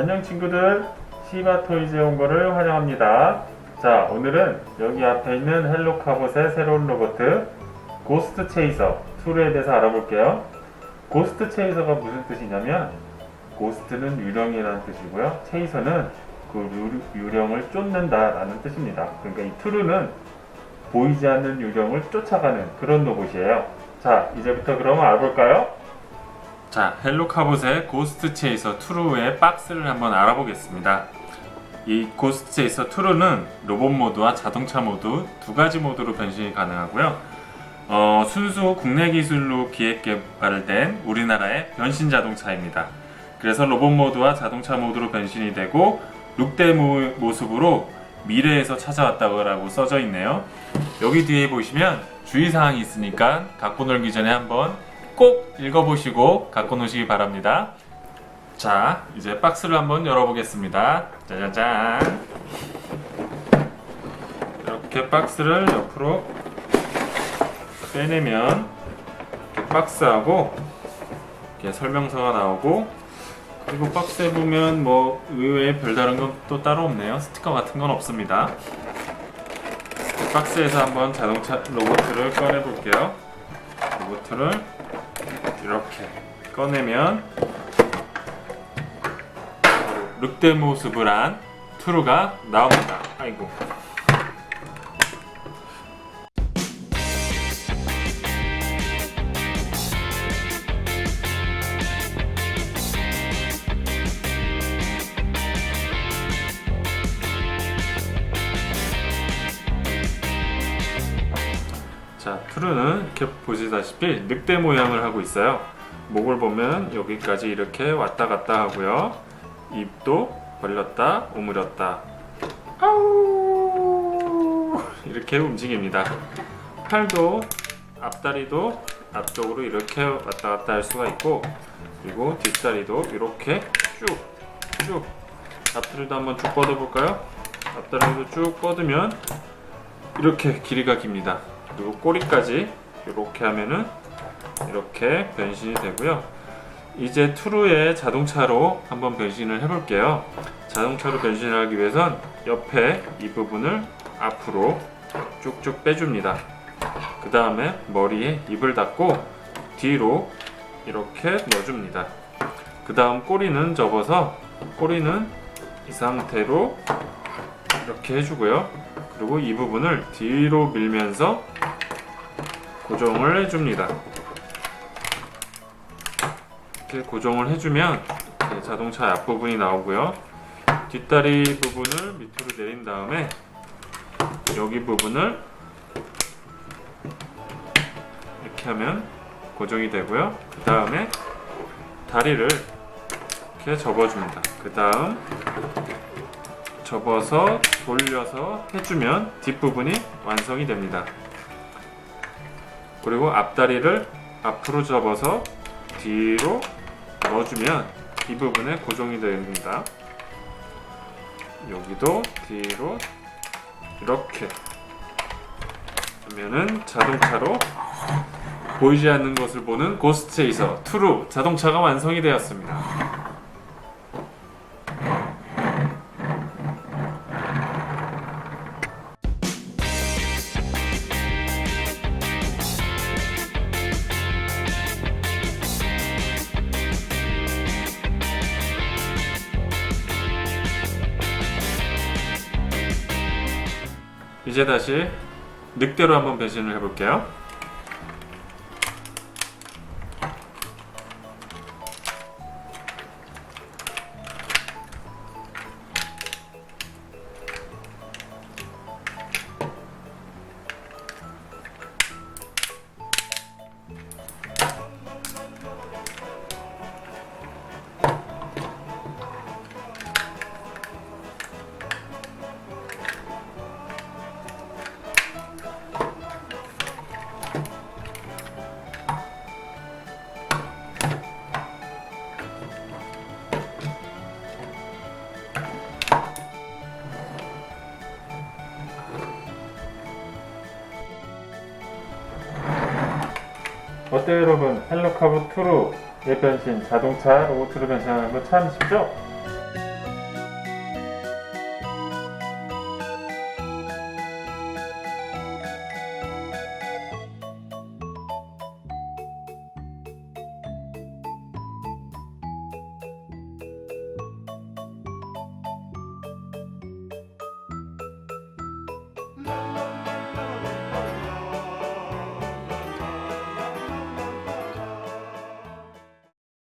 안녕 친구들. 시바토이즈에 온 거를 환영합니다. 자 오늘은 여기 앞에 있는 헬로카봇의 새로운 로봇 고스트 체이서 2에 대해서 알아볼게요. 고스트 체이서가 무슨 뜻이냐면 고스트는 유령이라는 뜻이고요. 체이서는 그 유, 유령을 쫓는다 라는 뜻입니다. 그러니까 이 트루는 보이지 않는 유령을 쫓아가는 그런 로봇이에요. 자 이제부터 그러면 알아볼까요? 자, 헬로 카봇의 고스트 체이서 투루의 박스를 한번 알아보겠습니다. 이 고스트 체이서 투루는 로봇 모드와 자동차 모드 두 가지 모드로 변신이 가능하고요. 어, 순수 국내 기술로 기획 개발된 우리나라의 변신 자동차입니다. 그래서 로봇 모드와 자동차 모드로 변신이 되고 룩대 모- 모습으로 미래에서 찾아왔다고 써져 있네요. 여기 뒤에 보시면 주의사항이 있으니까 갖고 놀기 전에 한번 꼭 읽어보시고 갖고 노시기 바랍니다. 자, 이제 박스를 한번 열어보겠습니다. 짜자잔. 이렇게 박스를 옆으로 빼내면 박스하고 이렇게 설명서가 나오고 그리고 박스에 보면 뭐 의외에 별다른 건또 따로 없네요. 스티커 같은 건 없습니다. 박스에서 한번 자동차 로봇을 꺼내 볼게요. 로봇을 이렇게 꺼내면 늑대 모습을 한 투루가 나옵니다. 아이고. 투르는 이렇게 보시다시피 늑대 모양을 하고 있어요. 목을 보면 여기까지 이렇게 왔다 갔다 하고요. 입도 벌렸다, 오므렸다. 아우! 이렇게 움직입니다. 팔도 앞다리도 앞쪽으로 이렇게 왔다 갔다 할 수가 있고 그리고 뒷다리도 이렇게 쭉쭉 앞다리도 한번 쭉 뻗어 볼까요? 앞다리도 쭉 뻗으면 이렇게 길이가 깁니다. 그리고 꼬리까지 이렇게 하면은 이렇게 변신이 되고요. 이제 투루의 자동차로 한번 변신을 해볼게요. 자동차로 변신을 하기 위해선 옆에 이 부분을 앞으로 쭉쭉 빼줍니다. 그 다음에 머리에 입을 닫고 뒤로 이렇게 넣어줍니다. 그 다음 꼬리는 접어서 꼬리는 이 상태로 이렇게 해주고요. 그리고 이 부분을 뒤로 밀면서 고정을 해줍니다. 이렇게 고정을 해주면 자동차 앞부분이 나오고요. 뒷다리 부분을 밑으로 내린 다음에 여기 부분을 이렇게 하면 고정이 되고요. 그 다음에 다리를 이렇게 접어줍니다. 그 다음 접어서 돌려서 해주면 뒷부분이 완성이 됩니다. 그리고 앞다리를 앞으로 접어서 뒤로 넣어주면 이 부분에 고정이 됩니다. 여기도 뒤로 이렇게 하면은 자동차로 보이지 않는 것을 보는 고스트 체이서 투루 자동차가 완성이 되었습니다. 이제 다시 늑대로 한번 변신을 해볼게요. 여러분 헬로카브 2로 의 변신 자동차 로봇으로 변신하는 거 참 쉽죠?